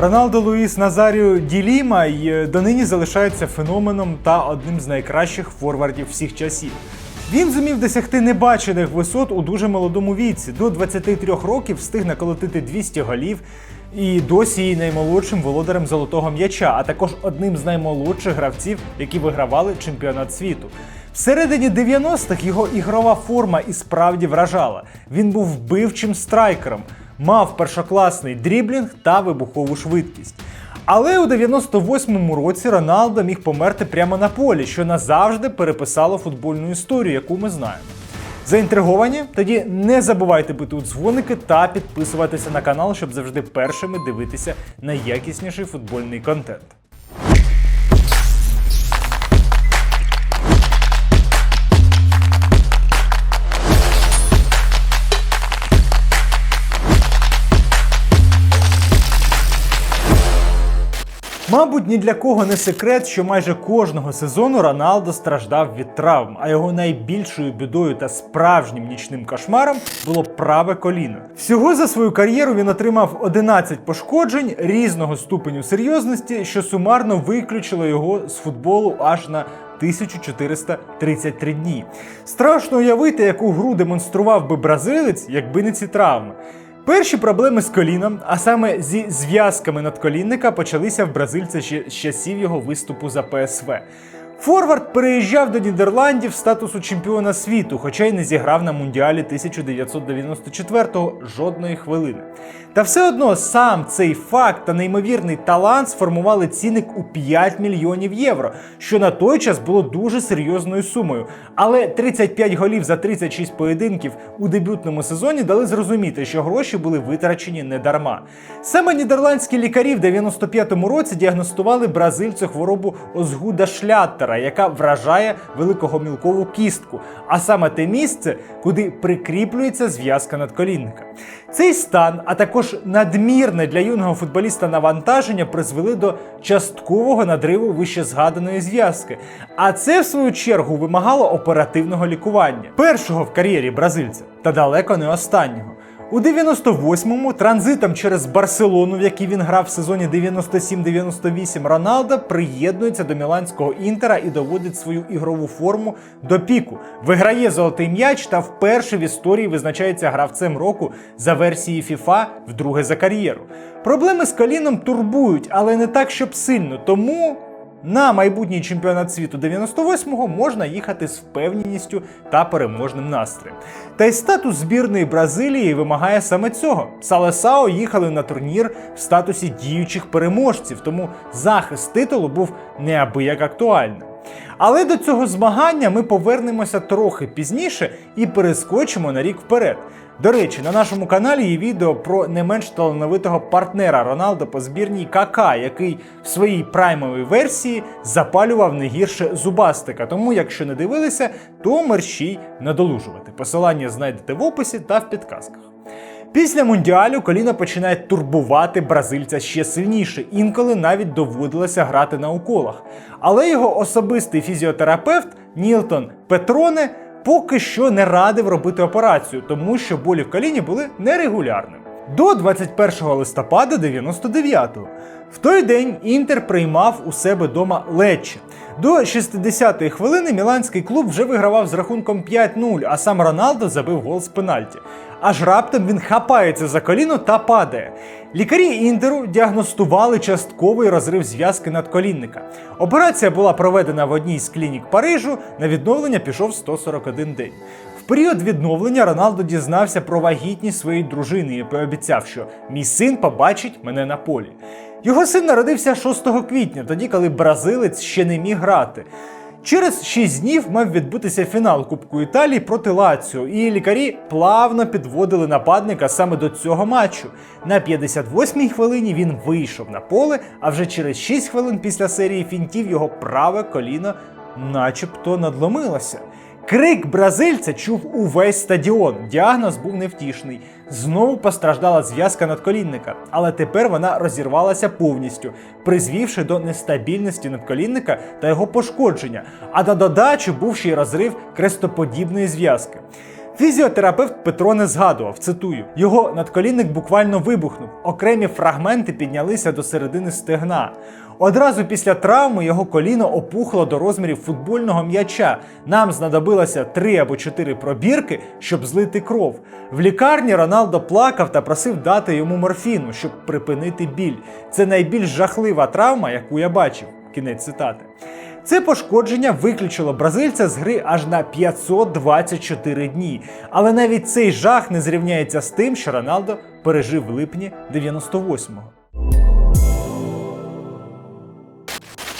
Роналдо Луїс Назаріо Діліма й е, донині залишається феноменом та одним з найкращих форвардів всіх часів. Він зумів досягти небачених висот у дуже молодому віці. До 23 років встиг наколотити 200 голів і досі є наймолодшим володарем золотого м'яча, а також одним з наймолодших гравців, які вигравали чемпіонат світу. Всередині 90-х його ігрова форма і справді вражала. Він був вбивчим страйкером, мав першокласний дріблінг та вибухову швидкість. Але у 98-му році Роналдо міг померти прямо на полі, що назавжди переписало футбольну історію, яку ми знаємо. Заінтриговані? Тоді не забувайте бити у дзвоники та підписуватися на канал, щоб завжди першими дивитися найякісніший футбольний контент. Мабуть, ні для кого не секрет, що майже кожного сезону Роналдо страждав від травм, а його найбільшою бідою та справжнім нічним кошмаром було праве коліно. Всього за свою кар'єру він отримав 11 пошкоджень різного ступеню серйозності, що сумарно виключило його з футболу аж на 1433 дні. Страшно уявити, яку гру демонстрував би бразилець, якби не ці травми. Перші проблеми з коліном, а саме зі зв'язками надколінника, почалися в бразильця ще з часів його виступу за ПСВ. Форвард переїжджав до Нідерландів статусу чемпіона світу, хоча й не зіграв на мундіалі 1994-го жодної хвилини. Та все одно сам цей факт та неймовірний талант сформували цінник у 5 мільйонів євро, що на той час було дуже серйозною сумою. Але 35 голів за 36 поєдинків у дебютному сезоні дали зрозуміти, що гроші були витрачені не дарма. Саме нідерландські лікарі в 95-му році діагностували бразильцю хворобу Озгуда Шляттера, яка вражає великогомілкову кістку, а саме те місце, куди прикріплюється зв'язка надколінника. Цей стан, а також надмірне для юного футболіста навантаження призвели до часткового надриву вищезгаданої зв'язки. А це, в свою чергу, вимагало оперативного лікування. Першого в кар'єрі бразильця, та далеко не останнього. У 98-му транзитом через Барселону, в якій він грав в сезоні 97-98, Роналдо приєднується до міланського інтера і доводить свою ігрову форму до піку. Виграє золотий м'яч та вперше в історії визначається гравцем року за версії FIFA вдруге за кар'єру. Проблеми з коліном турбують, але не так, щоб сильно. Тому на майбутній чемпіонат світу 98-го можна їхати з впевненістю та переможним настроєм. Та й статус збірної Бразилії вимагає саме цього. Салесао їхали на турнір в статусі діючих переможців, тому захист титулу був неабияк актуальним. Але до цього змагання ми повернемося трохи пізніше і перескочимо на рік вперед. До речі, на нашому каналі є відео про не менш талановитого партнера Роналдо по збірній КК, який в своїй праймовій версії запалював не гірше зубастика. Тому, якщо не дивилися, то мерщій надолужувати. Посилання знайдете в описі та в підказках. Після мундіалю коліна починає турбувати бразильця ще сильніше, інколи навіть доводилося грати на уколах. Але його особистий фізіотерапевт Нілтон Петроне поки що не радив робити операцію, тому що болі в коліні були нерегулярними. До 21 листопада 99-го. В той день Інтер приймав у себе дома Лечче. До 60-ї хвилини міланський клуб вже вигравав з рахунком 5-0, а сам Роналдо забив гол з пенальті. Аж раптом він хапається за коліно та падає. Лікарі Інтеру діагностували частковий розрив зв'язки надколінника. Операція була проведена в одній з клінік Парижу. На відновлення пішов 141 день. В період відновлення Роналдо дізнався про вагітність своєї дружини і пообіцяв, що мій син побачить мене на полі. Його син народився 6 квітня, тоді коли бразилець ще не міг грати. Через 6 днів мав відбутися фінал Кубку Італії проти Лаціо, і лікарі плавно підводили нападника саме до цього матчу. На 58-й хвилині він вийшов на поле, а вже через 6 хвилин після серії фінтів його праве коліно начебто надломилося. Крик бразильця чув увесь стадіон. Діагноз був невтішний. Знову постраждала зв'язка надколінника, але тепер вона розірвалася повністю, призвівши до нестабільності надколінника та його пошкодження. А на додачу був ще й розрив крестоподібної зв'язки. Фізіотерапевт Петро не згадував, цитую, його надколінник буквально вибухнув. Окремі фрагменти піднялися до середини стегна. Одразу після травми його коліно опухло до розмірів футбольного м'яча. Нам знадобилося три або чотири пробірки, щоб злити кров. В лікарні Роналдо плакав та просив дати йому морфіну, щоб припинити біль. Це найбільш жахлива травма, яку я бачив. Кінець цитати. Це пошкодження виключило бразильця з гри аж на 524 дні. Але навіть цей жах не зрівняється з тим, що Роналдо пережив в липні 98-го.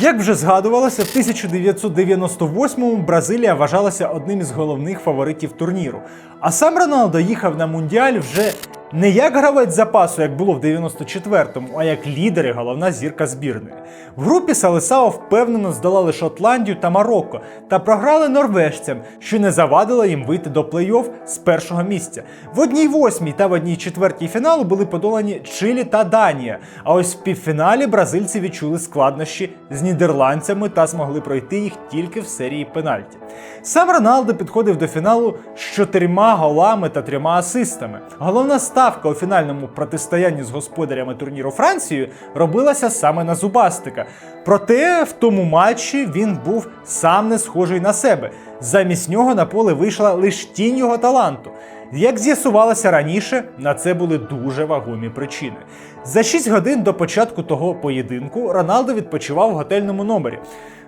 Як вже згадувалося, в 1998-му Бразилія вважалася одним із головних фаворитів турніру. А сам Роналдо їхав на мундіаль вже не як гравець запасу, як було в 94-му, а як лідер і головна зірка збірної. В групі Салесао впевнено здолали Шотландію та Марокко та програли норвежцям, що не завадило їм вийти до плей-офф з першого місця. В одній восьмій та в одній четвертій фіналу були подолані Чилі та Данія. А ось в півфіналі бразильці відчули складнощі з нідерландцями та змогли пройти їх тільки в серії пенальті. Сам Роналдо підходив до фіналу з чотирма голами та трьома асистами. Головна ставка у фінальному протистоянні з господарями турніру Францією робилася саме на зубастика. Проте в тому матчі він був сам не схожий на себе. Замість нього на поле вийшла лише тінь його таланту. Як з'ясувалося раніше, на це були дуже вагомі причини. За 6 годин до початку того поєдинку Роналдо відпочивав в готельному номері.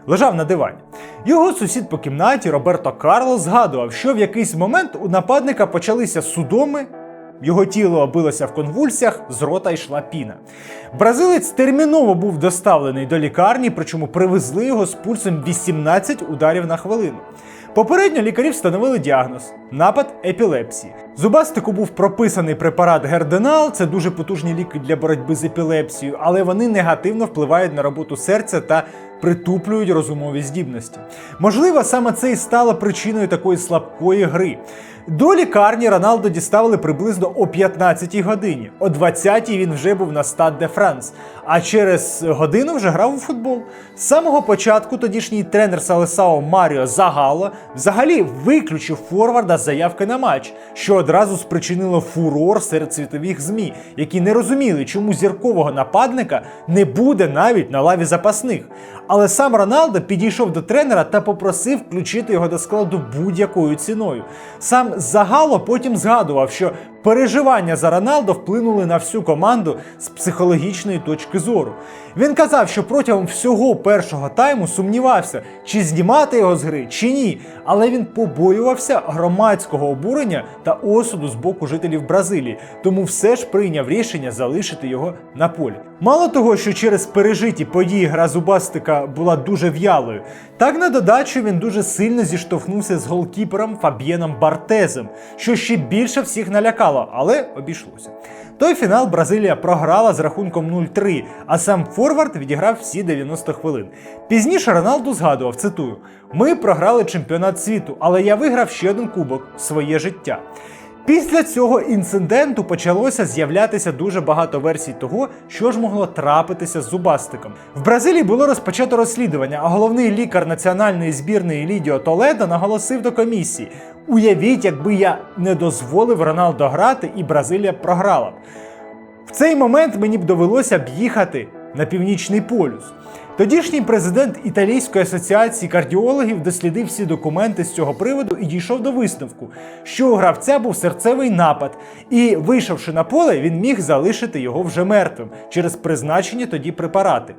Лежав на дивані. Його сусід по кімнаті Роберто Карло згадував, що в якийсь момент у нападника почалися судоми, його тіло обилося в конвульсіях, з рота йшла піна. Бразилець терміново був доставлений до лікарні, причому привезли його з пульсом 18 ударів на хвилину. Попередньо лікарі встановили діагноз напад епілепсії. Зубастику був прописаний препарат Герденал, це дуже потужні ліки для боротьби з епілепсією, але вони негативно впливають на роботу серця та притуплюють розумові здібності. Можливо, саме це і стало причиною такої слабкої гри. До лікарні Роналдо діставили приблизно о 15-й годині. О 20-й він вже був на стад де Франс, а через годину вже грав у футбол. З самого початку тодішній тренер Салесао Маріо Загало взагалі виключив форварда з заявки на матч, що одразу спричинило фурор серед світових ЗМІ, які не розуміли, чому зіркового нападника не буде навіть на лаві запасних. Але сам Роналдо підійшов до тренера та попросив включити його до складу будь-якою ціною. Сам Загало потім згадував, що переживання за Роналдо вплинули на всю команду з психологічної точки зору. Він казав, що протягом всього першого тайму сумнівався, чи знімати його з гри, чи ні. Але він побоювався громадського обурення та осуду з боку жителів Бразилії, тому все ж прийняв рішення залишити його на полі. Мало того, що через пережиті події гра зубастика була дуже в'ялою, так на додачу він дуже сильно зіштовхнувся з голкіпером Фаб'єном Бартезем, що ще більше всіх налякало, але обійшлося. Той фінал Бразилія програла з рахунком 0-3, а сам Форвард відіграв всі 90 хвилин. Пізніше Роналду згадував, цитую: Ми програли чемпіонат світу, але я виграв ще один кубок своє життя. Після цього інциденту почалося з'являтися дуже багато версій того, що ж могло трапитися з зубастиком. В Бразилії було розпочато розслідування, а головний лікар національної збірної Лідіо Толедо наголосив до комісії: уявіть, якби я не дозволив Роналдо грати, і Бразилія програла б. В цей момент мені б довелося б їхати на північний полюс. Тодішній президент Італійської асоціації кардіологів дослідив всі документи з цього приводу і дійшов до висновку, що у гравця був серцевий напад, і, вийшовши на поле, він міг залишити його вже мертвим через призначені тоді препарати.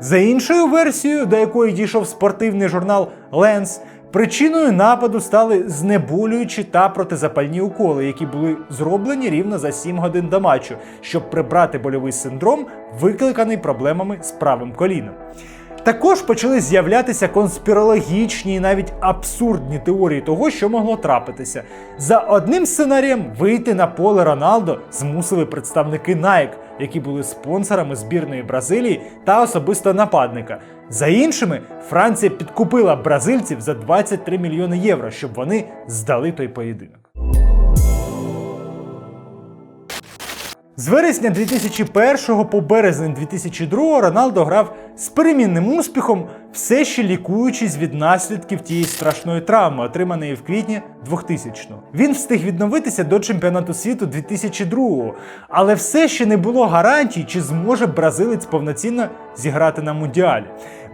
За іншою версією, до якої дійшов спортивний журнал Ленс, Причиною нападу стали знеболюючі та протизапальні уколи, які були зроблені рівно за 7 годин до матчу, щоб прибрати больовий синдром, викликаний проблемами з правим коліном. Також почали з'являтися конспірологічні і навіть абсурдні теорії того, що могло трапитися. За одним сценарієм вийти на поле Роналдо змусили представники Nike, які були спонсорами збірної Бразилії та особисто нападника. За іншими, Франція підкупила бразильців за 23 мільйони євро, щоб вони здали той поєдинок. З вересня 2001 по березень 2002 Роналдо грав з перемінним успіхом, все ще лікуючись від наслідків тієї страшної травми, отриманої в квітні 2000-го. Він встиг відновитися до чемпіонату світу 2002-го, але все ще не було гарантій, чи зможе бразилець повноцінно зіграти на мундіалі,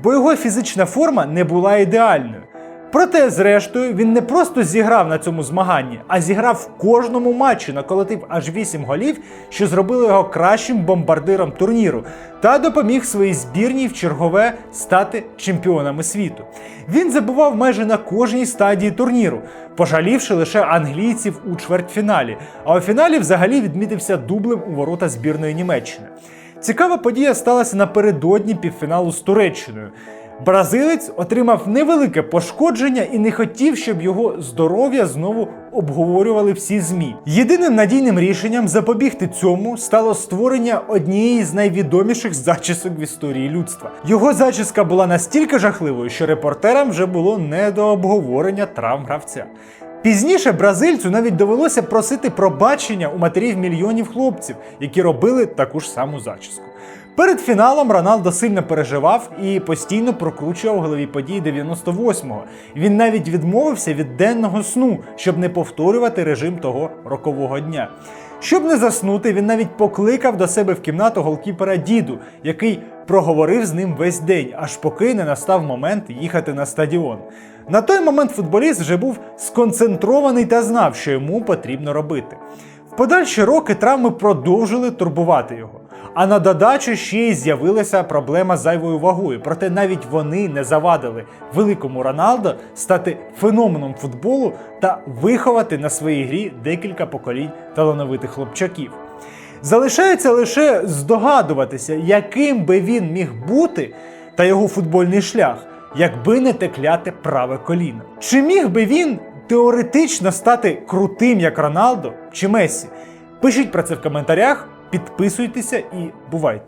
бо його фізична форма не була ідеальною. Проте, зрештою, він не просто зіграв на цьому змаганні, а зіграв в кожному матчі, наколотив аж 8 голів, що зробило його кращим бомбардиром турніру, та допоміг своїй збірній в чергове стати чемпіонами світу. Він забував майже на кожній стадії турніру, пожалівши лише англійців у чвертьфіналі, а у фіналі взагалі відмітився дублем у ворота збірної Німеччини. Цікава подія сталася напередодні півфіналу з Туреччиною. Бразилець отримав невелике пошкодження і не хотів, щоб його здоров'я знову обговорювали всі ЗМІ. Єдиним надійним рішенням запобігти цьому стало створення однієї з найвідоміших зачісок в історії людства. Його зачіска була настільки жахливою, що репортерам вже було не до обговорення травм гравця. Пізніше бразильцю навіть довелося просити пробачення у матерів мільйонів хлопців, які робили таку ж саму зачіску. Перед фіналом Роналдо сильно переживав і постійно прокручував голові події 98-го. Він навіть відмовився від денного сну, щоб не повторювати режим того рокового дня. Щоб не заснути, він навіть покликав до себе в кімнату голкіпера Діду, який проговорив з ним весь день, аж поки не настав момент їхати на стадіон. На той момент футболіст вже був сконцентрований та знав, що йому потрібно робити. Подальші роки травми продовжили турбувати його. А на додачу ще й з'явилася проблема з зайвою вагою. Проте навіть вони не завадили великому Роналдо стати феноменом футболу та виховати на своїй грі декілька поколінь талановитих хлопчаків. Залишається лише здогадуватися, яким би він міг бути та його футбольний шлях, якби не те кляте праве коліно. Чи міг би він теоретично стати крутим, як Роналдо чи Мессі? Пишіть про це в коментарях, підписуйтеся і бувайте!